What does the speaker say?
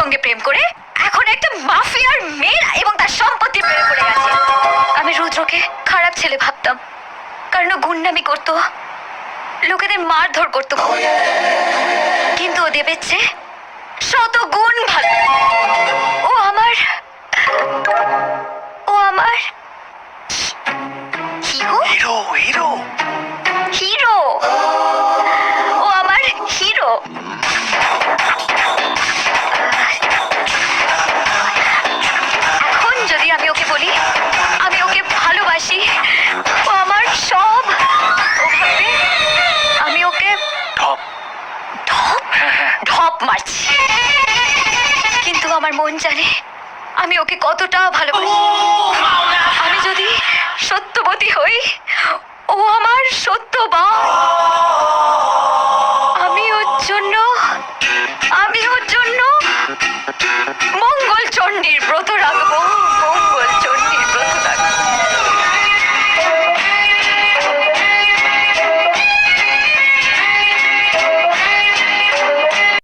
সঙ্গে প্রেম করে এখন একটা মাফিয়ার মেয়ে এবং তার সম্পত্তি পেরে পড়ে গেছে। আমি রুদ্রকে খারাপ ছেলে ভাবতাম কারণ ও গুন্ডামি করতো লোকেদের মারধর করতো। কিন্তু ও দেবের চেয়ে শত গুণ ভালো। ও আমার ও আমার হিরো? Hero hero. হিরো? ও আমার হিরো? ঢপ মারছি। কিন্তু আমার মন জানে আমি ওকে কতটা ভালোবাসি। আমি যদি সত্যবতী হই ও আমার সত্যবান